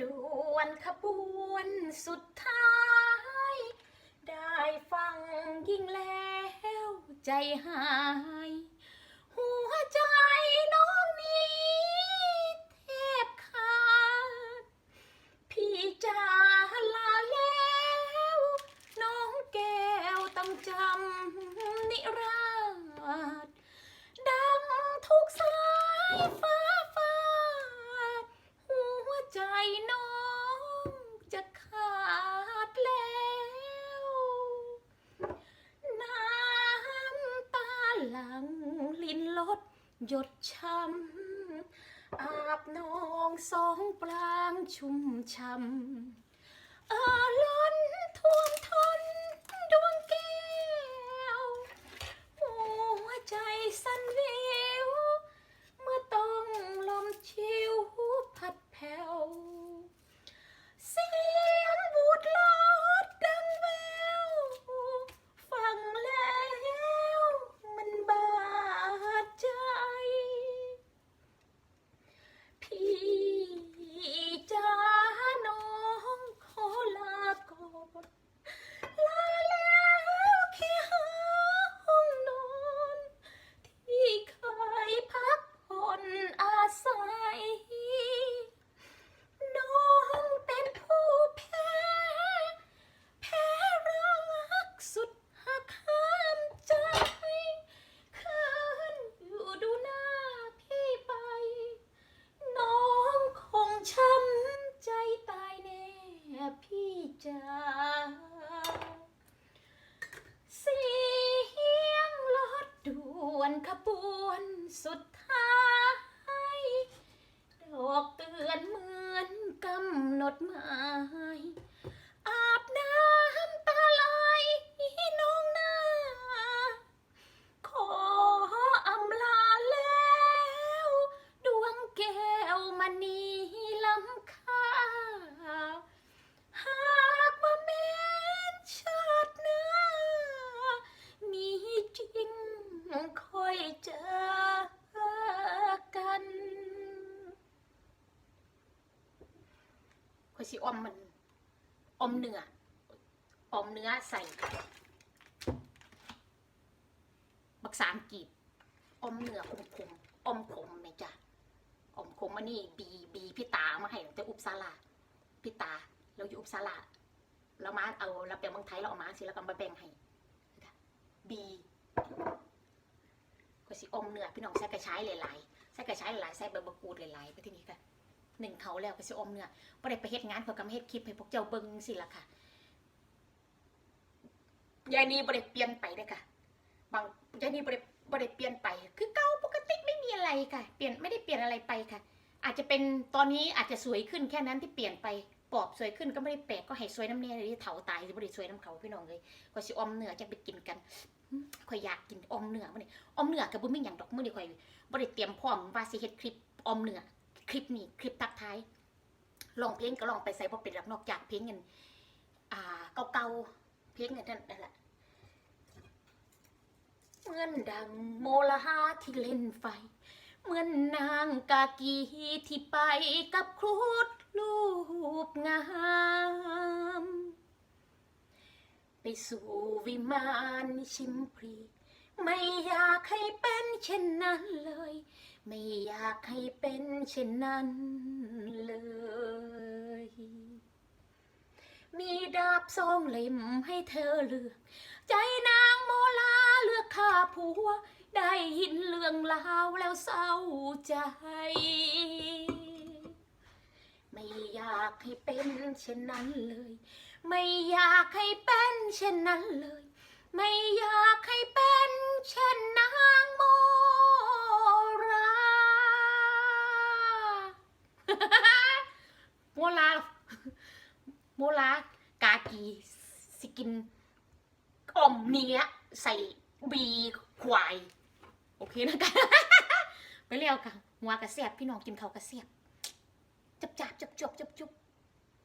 ด่วนขบวนสุดท้าย ได้ฟังยิ่งแล้วใจหาย หัวใจน้องนี้แทบขาด พี่จ๋าลาแล้ว น้องแก้วต้องจำนิรันดร์ดังทุกสายฟ้าด หัวใจน้องจะขาดแล้ว น้ำตาห ลังลิ้นลดหยดช้ำอาบนองสองปลางชุ่มช้ำอาล้น จาเสียงรถด่วนขบวนสุดท้ายดอกเตือนเหมือนกำหนดหมายอาบน้ำตาไหลน้องหน้า ขออำลาแล้ว ดวงแก้วมณีล้ำค่า หากว่าแม้นชาติหน้า มีจริงค่อยเจอกันค่ อยสิออมมันอมเนื้ออมเนื้อใส่บักสามกีบอมเนื้อขมขมอมขมไหมจ๊ะอมขมอันนี้บีบีพี่ตามาให้แต่อุปสาลาพี่ตาเราอยู่อุปสาลาเรามาเอาเราไปเมืองไทยเราเอามาสิแล้วก็มาแบ่งให้บีก็สิอมเนื้อพี่น้องใส่กระชายหลายๆใส่กระชายหลายๆใส่ใบมะกรูดหลายๆไปที่นี้ค่ะ หนึ่งเขาแล้วก็สิอมเนื้อบ่ได้ไปเฮ็ดงานเพื่อก็มาเฮ็ดคลิปให้พวกเจ้าเบิ่งสิล่ะค่ะยายนี้บ่ได้เปลี่ยนไปเด้อค่ะ บางยายนี่บริบริเปลี่ยนไป คือเก่าปกติไม่มีอะไรค่ะ เปลี่ยนไม่ได้เปลี่ยนอะไรไปค่ะ อาจจะเป็นตอนนี้อาจจะสวยขึ้นแค่นั้นที่เปลี่ยนไปปอบสวยขึ้นก็ไม่ได้แปลกก็ให้สวยน้ำเนียเลยที่เถาตายจะบริสวยน้ำเขาพี่น้องเลยก็สิอมเนื้อจะไปกินกันข่อยอยากกินอมเนื้อมื้อนี้ออมเนื้อกับบุ้มมิ่งอย่างดอกมื้อนี้ข่อยบริเตรียมพร้อมว่าสิเฮ็ดคลิปออมเนื้อ คลิปนี้คลิปทักทายลองเพลงก็ลองไปใส่บ่เป็นหรอกนอกจากเพลงเงินอ่าเก่าๆเพลงเงินนั่นนั่นแหละเหมือนดังโมลาที่เล่นไฟ เหมือนนางกากีที่ไปกับครุฑรูปงามไปสู่วิมานชิมพรี ไม่อยากให้เป็นเช่นนั้นเลย ไม่อยากให้เป็นเช่นนั้นเลย มีดาบสองเล่มให้เธอเลือก ใจนางโมลาเลือกข้าผัว ได้ยินเรื่องราวแล้วเศร้าใจ ไม่อยากให้เป็นเช่นนั้นเลย ไม่อยากให้เป็นเช่นนั้นเลย ไม่อยากให้เป็นเช่นนางโมรา โมลาโมลากากีสกินอมเนี้ยใส่บีควาย โอเคนะคะไปเร็วค่ะหัวกระเสียบพี่น้องกินเขากระเสียบจับจับจับจบจับจุบ